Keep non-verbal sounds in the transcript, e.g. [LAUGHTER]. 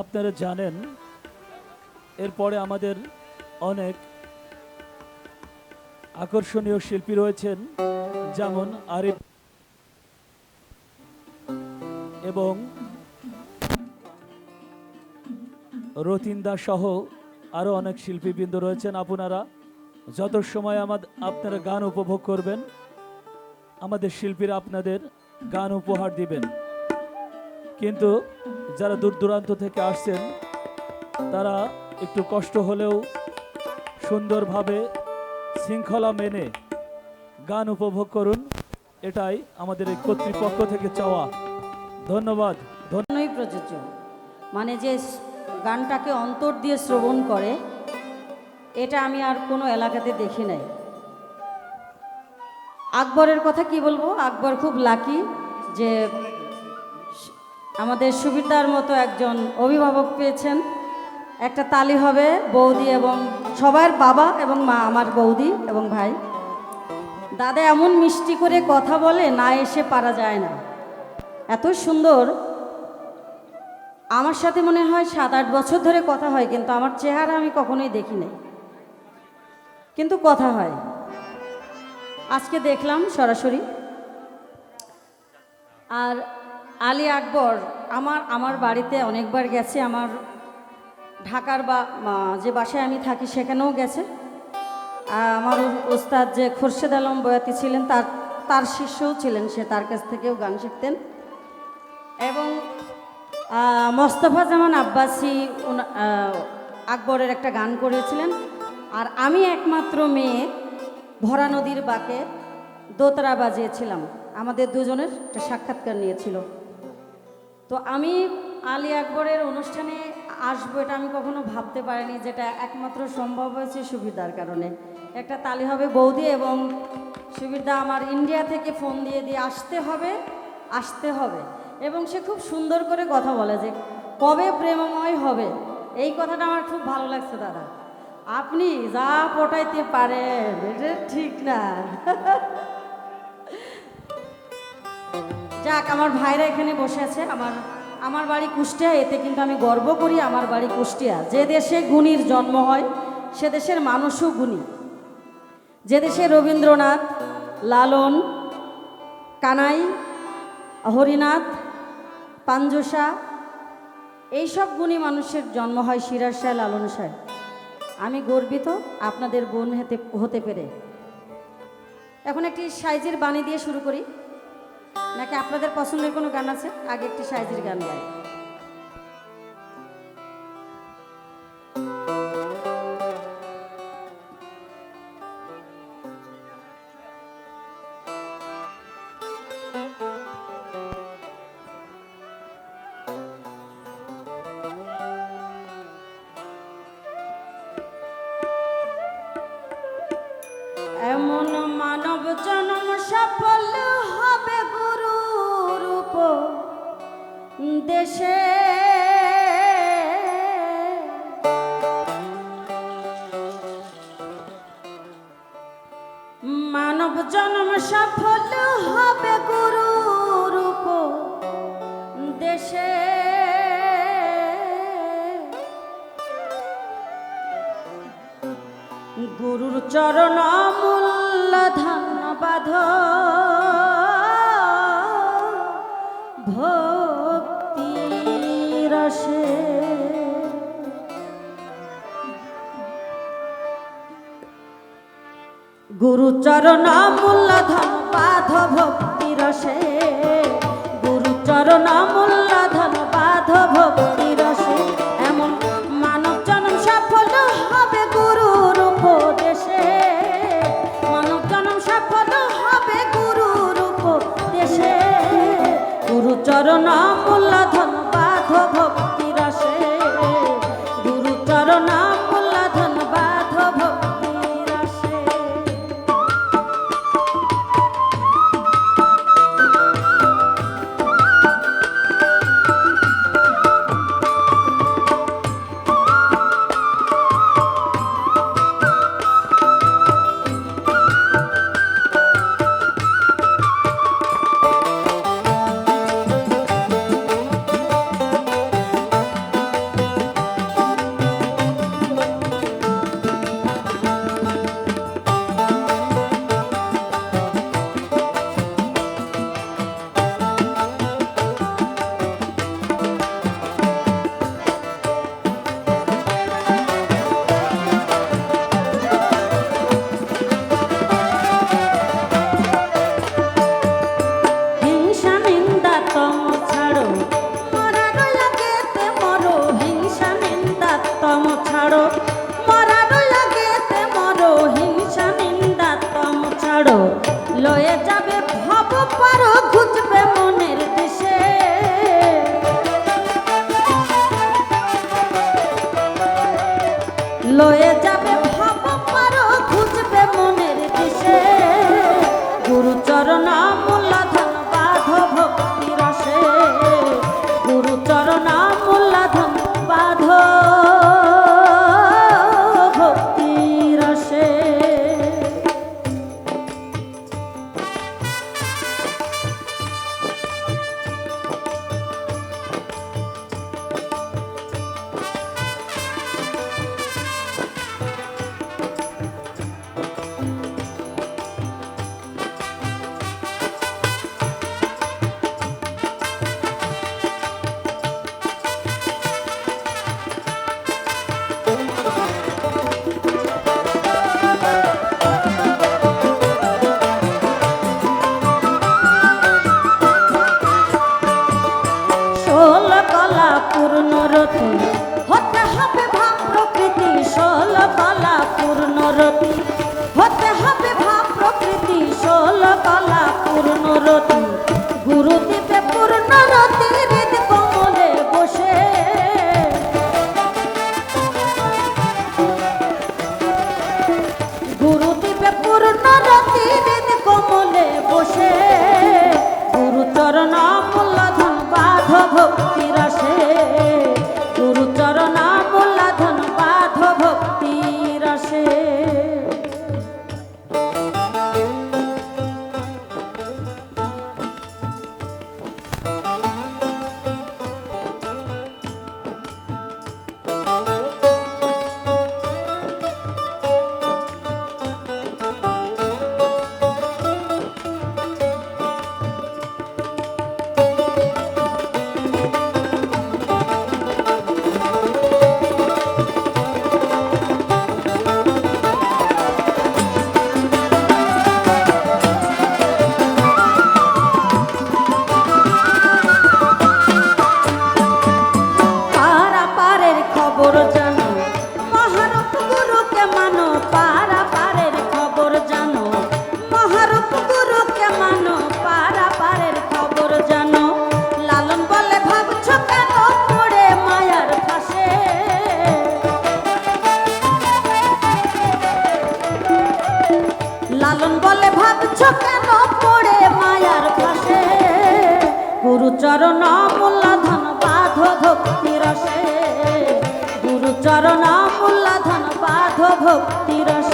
আপনারা জানেন, এরপরে আমাদের অনেক আকর্ষণীয় শিল্পী রয়েছেন, যেমন আরিফ এবং রতিন্দা সহ আরও অনেক শিল্পীবৃন্দ রয়েছেন আপনারা। যত সময় আমাদ আপনারা গান উপভোগ করবেন, আমাদের শিল্পীরা আপনাদের গান উপহার দিবেন। কিন্তু যারা দূর দূরান্ত থেকে আসছেন, তারা একটু কষ্ট হলেও সুন্দরভাবে শৃঙ্খলা মেনে গান উপভোগ করুন। এটাই আমাদের এই কর্তৃপক্ষ থেকে চাওয়া। ধন্যবাদ। ধন্যই প্রযোজ্য। মানে যে গানটাকে অন্তর দিয়ে শ্রবণ করে, এটা আমি আর কোনো এলাকাতে দেখি নাই। আকবরের কথা কি বলব? আকবর খুব লাকি যে আমাদের সুবিধার মতো একজন অভিভাবক পেয়েছেন। একটা তালি হবে বৌদি এবং সবার বাবা এবং মা, আমার বৌদি এবং ভাই। দাদা এমন মিষ্টি করে কথা বলে না এসে পারা যায় না। এত সুন্দর। আমার সাথে মনে হয় সাত আট বছর ধরে কথা হয়, কিন্তু আমার চেহারা আমি কখনোই দেখি নাই। কিন্তু কথা হয়। আজকে দেখলাম সরাসরি। আর আলী আকবর আমার আমার বাড়িতে অনেকবার গেছে, আমার ঢাকার বা যে বাসায় আমি থাকি সেখানেও গেছে। আমার ওস্তাদ যে খোরশেদ আলম বয়াতি ছিলেন, তার তার শিষ্যও ছিলেন, সে তার কাছ থেকেও গান শিখতেন। এবং মোস্তফা জামান আব্বাসি আকবরের একটা গান করেছিলেন। আর আমি একমাত্র মেয়ে, ভরা নদীর বাঁকে দোতরা বাজিয়েছিলাম। আমাদের দুজনের একটা সাক্ষাৎকার নিয়েছিল। তো আমি আলী আকবরের অনুষ্ঠানে আসব এটা আমি কখনো ভাবতে পারিনি যেটা একমাত্র সম্ভব হয়েছে সুবিধার কারণে। একটা তালি হবে, বৌদি এবং সুবিধা আমার ইন্ডিয়া থেকে ফোন দিয়ে দিয়ে আসতে হবে আসতে হবে। এবং সে খুব সুন্দর করে কথা বলে যে, কবে প্রেমময় হবে? এই কথাটা আমার খুব ভালো লাগছে দাদা। আপনি যা পটাইতে পারেন, এটা ঠিক না। [LAUGHS] যাক, আমার ভাইরা এখানে বসে আছে। আমার আমার বাড়ি কুষ্টিয়া, এতে কিন্তু আমি গর্ব করি, আমার বাড়ি কুষ্টিয়া। যে দেশে গুণীর জন্ম হয়, সে দেশের মানুষও গুণী। যে দেশে রবীন্দ্রনাথ, লালন, কানাই, হরিনাথ, পাঞ্জুসা, এইসব গুণী মানুষের জন্ম হয় সিরাজ শাহ লালন শাহ আমি গর্বিত আপনাদের বোন হতে হতে পেরে। এখন একটি সাইজের বাণী দিয়ে শুরু করি। নাকি আপনাদের পছন্দের কোনো গান আছে? আগে একটি সাইজের গান গাই। এমন মানব জন্ম সফল দেশে। মানব জন্ম সফল হবে গুরু রূপ দেশে। গুরুর চরণ মূল্য ধন্যবাদ। রসে গুরু চরণ মূল্য ধন্যবাদ ভক্তি রসে গুরু চরণ মূল্য loyal. কলা পূর্ণ রতি গুরুদেবে পূর্ণ রতি হৃদ কমলে বসে। গুরুদেবে পূর্ণ রতি হৃদ কমলে বসে। গুরুচরণা লালন বলে ভাবছ কেন পড়ে মায়ার পাশে গুরুচরণ মোল্লা ধন বাধ ভক্তি রসে। গুরুচরণ মোল্লা ধন বাধ ভক্তি রসে।